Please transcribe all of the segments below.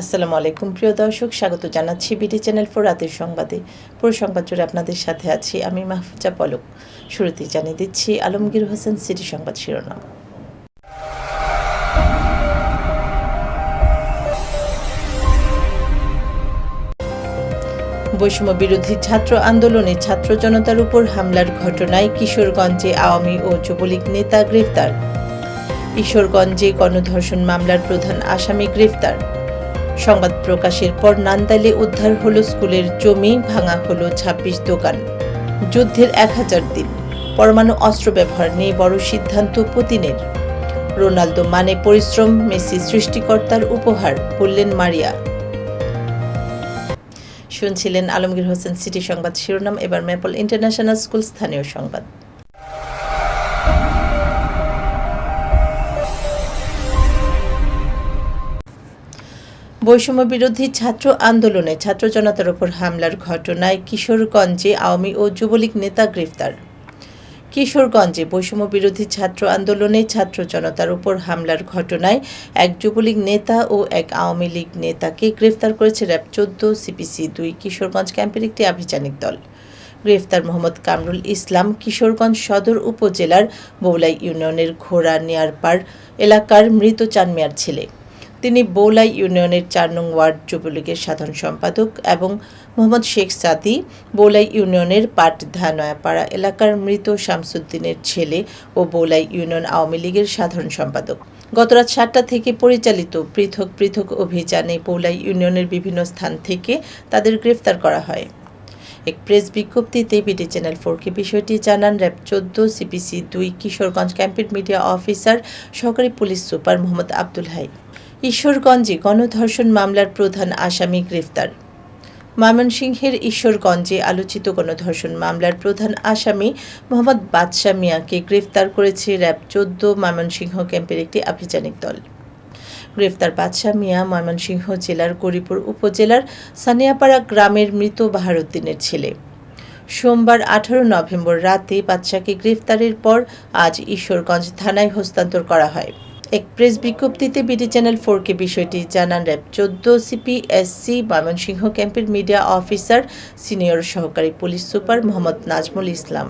আসসালামু আলাইকুম, প্রিয় দর্শক। স্বাগত জানাচ্ছি বিটি চ্যানেল ফোর রাতের সংবাদে। পুরো সংবাদ জুড়ে আপনাদের সাথে আছি আমি মাহফুজা পলক। শুরুতেই জানিয়ে দিচ্ছি আলমগীর হোসেন সিটি সংবাদ শিরোনাম। বৈষম্য বিরোধী ছাত্র আন্দোলনে ছাত্র জনতার উপর হামলার ঘটনায় কিশোরগঞ্জে আওয়ামী ও যুবলীগ নেতা গ্রেফতার। ঈশ্বরগঞ্জে গণধর্ষণ মামলার প্রধান আসামি গ্রেফতার। সংবাদ প্রকাশের পর নান্দাইলে উদ্ধার হলো স্কুলের জমি, ভাঙা হলো ছাব্বিশ দোকান। যুদ্ধের এক হাজার দিন। পরমাণু অস্ত্র ব্যবহার নিয়ে বড় সিদ্ধান্ত পুতিনের। রোনালদো মানে পরিশ্রম, মেসি সৃষ্টিকর্তার উপহার, বললেন মারিয়া। শুনছিলেন আলমগীর হোসেন সিটি সংবাদ শিরোনাম, এবার ম্যাপল ইন্টারন্যাশনাল স্কুল স্থানীয় সংবাদ। বৈষম্য বিরোধী ছাত্র আন্দোলনে ছাত্র জনতার উপর হামলার ঘটনায় কিশোরগঞ্জে আওয়ামী ও যুবলীগ নেতা গ্রেফতার। কিশোরগঞ্জে বৈষম্য বিরোধী ছাত্র আন্দোলনে ছাত্র জনতার উপর হামলার ঘটনায় এক যুবলীগ নেতা ও এক আওয়ামী লীগ নেতাকে গ্রেফতার করেছে র্যাব চোদ্দ, সিপিসি দুই, কিশোরগঞ্জ ক্যাম্পের একটি আভিযানিক দল। গ্রেফতার মোহাম্মদ কামরুল ইসলাম কিশোরগঞ্জ সদর উপজেলার বৌলাই ইউনিয়নের ঘোড়া নেয়ারপাড় এলাকার মৃত চানমিয়ার ছেলে। তিনি বৌলাই ইউনিয়নের চার নং ওয়ার্ড যুবলীগের সাধারণ সম্পাদক এবং মোহাম্মদ শেখ সাদি বৌলাই ইউনিয়নের পাটধা নয়াপাড়া এলাকার মৃত শামসুদ্দিনের ছেলে ও বৌলাই ইউনিয়ন আওয়ামী লীগের সাধারণ সম্পাদক। গতরাত সাতটা থেকে পরিচালিত পৃথক পৃথক অভিযানে বৌলাই ইউনিয়নের বিভিন্ন স্থান থেকে তাদের গ্রেফতার করা হয়। এক প্রেস বিজ্ঞপ্তিতে বিডি চ্যানেল ফোরকে বিষয়টি জানান, র্যাব চোদ্দ সিপিসি দুই, কিশোরগঞ্জ ক্যাম্পের মিডিয়া অফিসার, সহকারী পুলিশ সুপার মোহাম্মদ আব্দুল হাই। ঈশ্বরগঞ্জে গণধর্ষণ মামলার প্রধান আসামি গ্রেফতার। ময়মনসিংহের ঈশ্বরগঞ্জে আলোচিত গণধর্ষণ মামলার প্রধান আসামি মোহাম্মদ বাদশাহ মিয়াকে গ্রেফতার করেছে র্যাব চোদ্দ ময়মনসিংহ ক্যাম্পের একটি আভিযানিক দল। গ্রেফতার বাদশাহ মিয়া ময়মনসিংহ জেলার গরিপুর উপজেলার সানিয়াপাড়া গ্রামের মৃত বাহারুদ্দিনের ছেলে। সোমবার আঠারো নভেম্বর রাতে বাদশাকে গ্রেফতারের পর আজ ঈশ্বরগঞ্জ থানায় হস্তান্তর করা হয়। এক প্রেস বিজ্ঞপ্তিতে বিডি চ্যানেল ফোরকে বিষয়টি জানান র্যাব। চোদ্দ সিপিএসসি ময়মনসিংহ ক্যাম্পের মিডিয়া অফিসার সিনিয়র সহকারী পুলিশ সুপার মোহাম্মদ নাজমুল ইসলাম।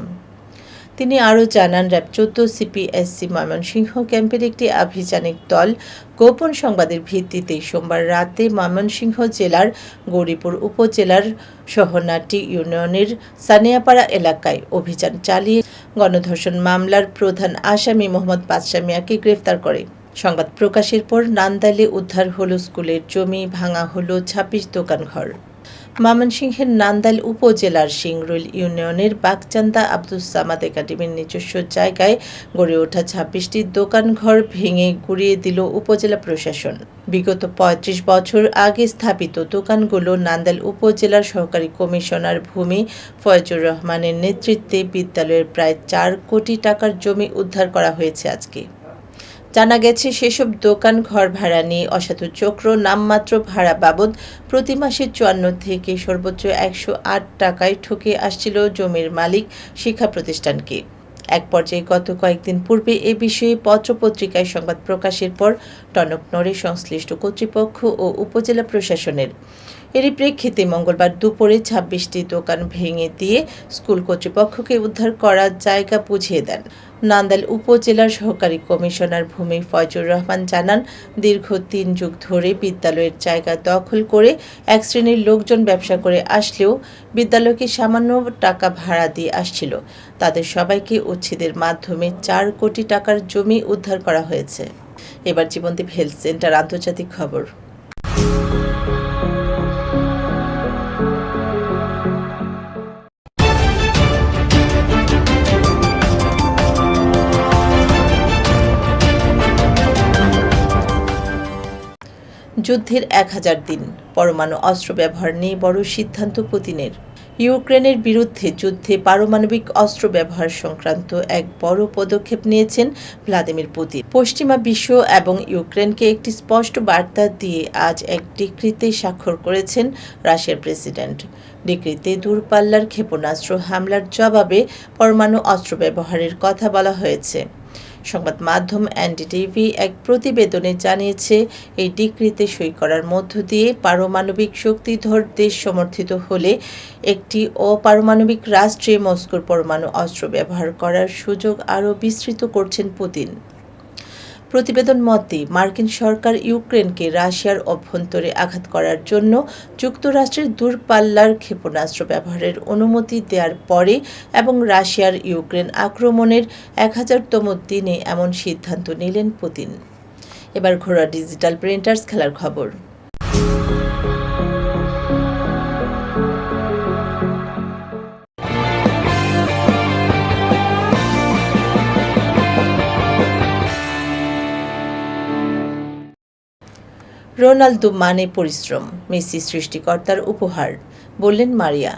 তিনি আরও জানান, র্যাব চোদ্দ সিপিএসসি ময়মনসিংহ ক্যাম্পের একটি আভিযানিক দল গোপন সংবাদের ভিত্তিতে সোমবার রাতে ময়মনসিংহ জেলার গৌরীপুর উপজেলার সহনাটি ইউনিয়নের সানিয়াপাড়া এলাকায় অভিযান চালিয়ে গণধর্ষণ মামলার প্রধান আসামি মোহাম্মদ বাদশা মিয়াকে গ্রেফতার করে। সংবাদ প্রকাশের পর নান্দাইলে উদ্ধার হলো স্কুলের জমি, ভাঙা হলো ছাব্বিশ দোকানঘর। ময়মনসিংহের নান্দাইল উপজেলার সিংরুল ইউনিয়নের বাগচান্দা আব্দুল সামাদ একাডেমির নিজস্ব জায়গায় গড়ে ওঠা ছাব্বিশটি দোকানঘর ভেঙে গুড়িয়ে দিল উপজেলা প্রশাসন। বিগত ৩৫ বছর আগে স্থাপিত দোকানগুলো নান্দাইল উপজেলার সহকারী কমিশনার ভূমি ফয়জুর রহমানের নেতৃত্বে বিদ্যালয়ের প্রায় চার কোটি টাকার জমি উদ্ধার করা হয়েছে আজকে। জানা গেছে, সেসব দোকান, ঘর ভাড়া নিয়ে অসাধু চক্র, নামমাত্র ভাড়া বাবদ প্রতি মাসে চুয়ান্ন থেকে সর্বোচ্চ একশো আট টাকায় ঠকে আসছিল জমির মালিক শিক্ষা প্রতিষ্ঠানকে। এক পর্যায়ে গত কয়েকদিন পূর্বে এ বিষয়ে পত্রপত্রিকায় সংবাদ প্রকাশের পর টনক নড়ে সংশ্লিষ্ট কর্তৃপক্ষ ও উপজেলা প্রশাসনের এরই প্রেক্ষিতে মঙ্গলবার দুপুরে ছাব্বিশটি দোকান ভেঙে দিয়ে স্কুল কর্তৃপক্ষকে উদ্ধার করার জায়গা বুঝিয়ে দেন। নান্দাইল উপজেলার সহকারী কমিশনার ভূমি ফয়জুর রহমান জানান, দীর্ঘ তিন যুগ ধরে বিদ্যালয়ের জায়গা দখল করে এক শ্রেণির লোকজন ব্যবসা করে আসলেও বিদ্যালয়কে সামান্য টাকা ভাড়া দিয়ে আসছিল। তাদের সবাইকে উচ্ছেদের মাধ্যমে চার কোটি টাকার জমি উদ্ধার করা হয়েছে। এবার জীবনদীপ হেলথ সেন্টার আন্তর্জাতিক খবর। যুদ্ধের এক হাজার দিন। পরমাণু অস্ত্র ব্যবহার নিয়ে বড় সিদ্ধান্ত পুতিনের। ইউক্রেনের বিরুদ্ধে যুদ্ধে পারমাণবিক অস্ত্র ব্যবহার সংক্রান্ত এক বড় পদক্ষেপ নিয়েছেন ভ্লাদিমির পুতিন। পশ্চিমা বিশ্ব এবং ইউক্রেনকে একটি স্পষ্ট বার্তা দিয়ে আজ এক ডিক্রিতে স্বাক্ষর করেছেন রাশিয়ার প্রেসিডেন্ট। ডিক্রিতে দূরপাল্লার ক্ষেপণাস্ত্র হামলার জবাবে পরমাণু অস্ত্র ব্যবহারের কথা বলা হয়েছে। সংবাদ মাধ্যম এনডিটিভি এক প্রতিবেদনে জানিয়েছে, এই ডিক্রিতে সই করার মধ্য দিয়ে পারমাণবিক শক্তিধর দেশ সমর্থিত হলে একটি অপারমাণবিক রাষ্ট্রে মস্কোর পরমাণু অস্ত্র ব্যবহার করার সুযোগ আরও বিস্তৃত করছেন পুতিন। প্রতিবেদন মতে, মার্কিন সরকার ইউক্রেনকে রাশিয়ার অভ্যন্তরে আঘাত করার জন্য যুক্তরাষ্ট্রের দূরপাল্লার ক্ষেপণাস্ত্র ব্যবহারের অনুমতি দেওয়ার পরে এবং রাশিয়ার ইউক্রেন আক্রমণের এক হাজারতম দিনে এমন সিদ্ধান্ত নিলেন পুতিন। এবার ঘোড়া ডিজিটাল প্রিন্টার্স, খেলার খবর। রোনালদো মানে পরিশ্রম, মেসি সৃষ্টিকর্তার উপহার, বললেন মারিয়া।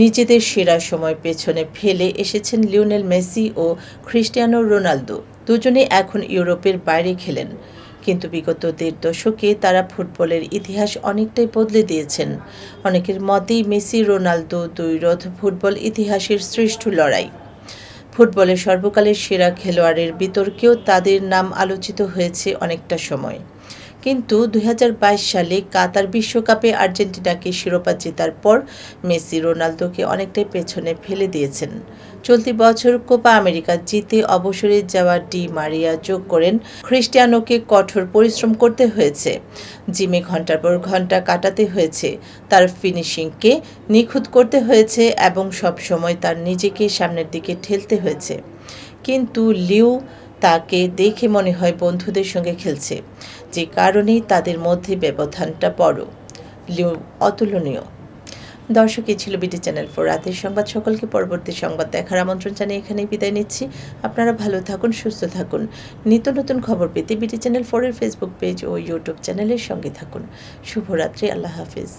নিজেদের সেরা সময় পেছনে ফেলে এসেছেন লিওনেল মেসি ও ক্রিস্টিয়ানো রোনালদো। দুজনে এখন ইউরোপের বাইরে খেলেন, কিন্তু বিগত দেড় দশকে তারা ফুটবলের ইতিহাস অনেকটাই বদলে দিয়েছেন। অনেকের মতেই মেসি রোনালদো দুই রথ ফুটবল ইতিহাসের শ্রেষ্ঠ লড়াই। ফুটবলের সর্বকালের সেরা খেলোয়াড়ের বিতর্কেও তাদের নাম আলোচিত হয়েছে অনেকটা সময়। কিন্তু দুই হাজার বাইশ সালে কাতার বিশ্বকাপে আর্জেন্টিনাকে শিরোপা জেতার পর মেসি রোনালদোকে অনেকটাই পেছনে ফেলে দিয়েছেন। চলতি বছর কোপা আমেরিকা জিতে অবসরে যাওয়া ডি মারিয়া যোগ করেন। খ্রিস্টিয়ানোকে কঠোর পরিশ্রম করতে হয়েছে। জিমে ঘণ্টার পর ঘণ্টা কাটাতে হয়েছে। তার ফিনিশিংকে নিখুঁত করতে হয়েছে এবং সবসময় তার নিজেকে সামনের দিকে ঠেলতে হয়েছে। কিন্তু লিউ তাকে দেখে মনে হয় বন্ধুদের সঙ্গে খেলছে, যে কারণেই তাদের মধ্যে ব্যবধানটা বড়। লিও, অতুলনীয়। দর্শক ছিল বিডি চ্যানেল ফোর রাতের সংবাদ। সকলকে পরবর্তী সংবাদ দেখার আমন্ত্রণ জানিয়ে এখানেই বিদায় নিচ্ছি। আপনারা ভালো থাকুন, সুস্থ থাকুন। নিত্য নতুন খবর পেতে বিডি চ্যানেল ফোরের ফেসবুক পেজ ও ইউটিউব চ্যানেলের সঙ্গে থাকুন। শুভরাত্রি, আল্লাহ হাফিজ।